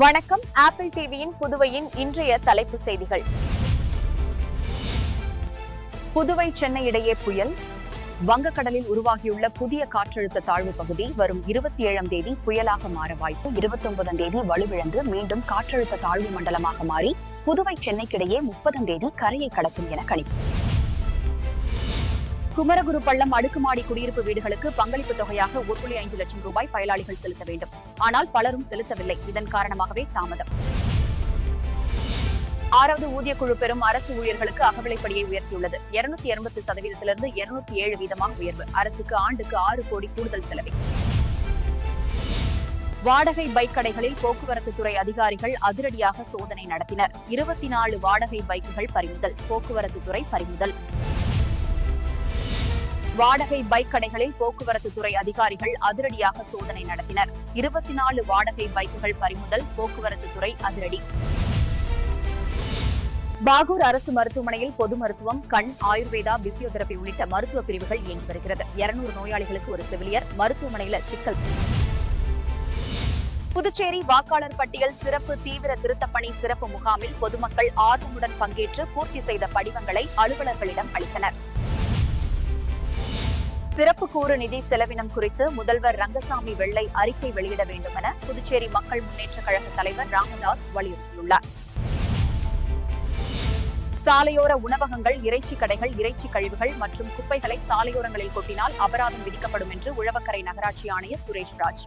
வணக்கம். ஆப்பிள் டிவியின் புதுவையின் இன்றைய தலைப்பு செய்திகள். புதுவை சென்னை இடையே புயல். வங்கக்கடலில் உருவாகியுள்ள புதிய காற்றழுத்த தாழ்வு பகுதி வரும் இருபத்தி ஏழாம் தேதி புயலாக மாற வாய்ப்பு இருபத்தி ஒன்பதாம் தேதி வலுவிழந்து மீண்டும் காற்றழுத்த தாழ்வு மண்டலமாக மாறி புதுவை சென்னைக்கிடையே முப்பதாம் தேதி கரையை கடக்கும் என கணிப்பு. குமரகுரு பள்ளம் அடுக்குமாடி குடியிருப்பு வீடுகளுக்கு பங்களிப்பு தொகையாக ஒரு புள்ளி ஐந்து லட்சம் ரூபாய் பயனாளிகள் செலுத்த வேண்டும். ஆனால் பலரும் செலுத்தவில்லை. இதன் காரணமாகவே தாமதம். ஆறாவது ஊதியக்குழு குழு பெறும் அரசு ஊழியர்களுக்கு அகவிலைப்படியை உயர்த்தியுள்ளது. இருநூத்தி எண்பத்து சதவீதத்திலிருந்து இருநூத்தி ஏழு வீதமாக உயர்வு. அரசுக்கு ஆண்டுக்கு ஆறு கோடி கூடுதல் செலவு. வாடகை பைக் கடைகளில் போக்குவரத்து துறை அதிகாரிகள் அதிரடியாக சோதனை நடத்தினர். இருபத்தி நாலு வாடகை பைக்குகள் பறிமுதல். போக்குவரத்து துறை பறிமுதல். வாடகை பைக் கடைகளில் போக்குவரத்து துறை அதிகாரிகள் அதிரடியாக சோதனை நடத்தினர். இருபத்தி நாலு வாடகை பைக்குகள் பறிமுதல் போக்குவரத்து துறை அதிரடி. பாகூர் அரசு மருத்துவமனையில் பொது மருத்துவம் கண் ஆயுர்வேதா பிசியோதெரபி உள்ளிட்ட மருத்துவ பிரிவுகள் இயங்கி வருகிறது. இருநூறு நோயாளிகளுக்கு ஒரு செவிலியர் மருத்துவமனையில சிக்கல். புதுச்சேரி வாக்காளர் பட்டியல் சிறப்பு தீவிர திருத்தப்பணி சிறப்பு முகாமில் பொதுமக்கள் ஆர்வமுடன் பங்கேற்று பூர்த்தி செய்த படிவங்களை அலுவலர்களிடம் அளித்தனர். சிறப்பு கூறு நிதி செலவினம் குறித்து முதல்வர் ரங்கசாமி வெள்ளை அறிக்கை வெளியிட வேண்டும் என புதுச்சேரி மக்கள் முன்னேற்ற கழக தலைவர் ராமதாஸ் வலியுறுத்தியுள்ளார். சாலையோர உணவகங்கள் இறைச்சி கடைகள் இறைச்சி கழிவுகள் மற்றும் குப்பைகளை சாலையோரங்களில் கொட்டினால் அபராதம் விதிக்கப்படும் என்று உழவக்கரை நகராட்சி ஆணையர் சுரேஷ்ராஜ்.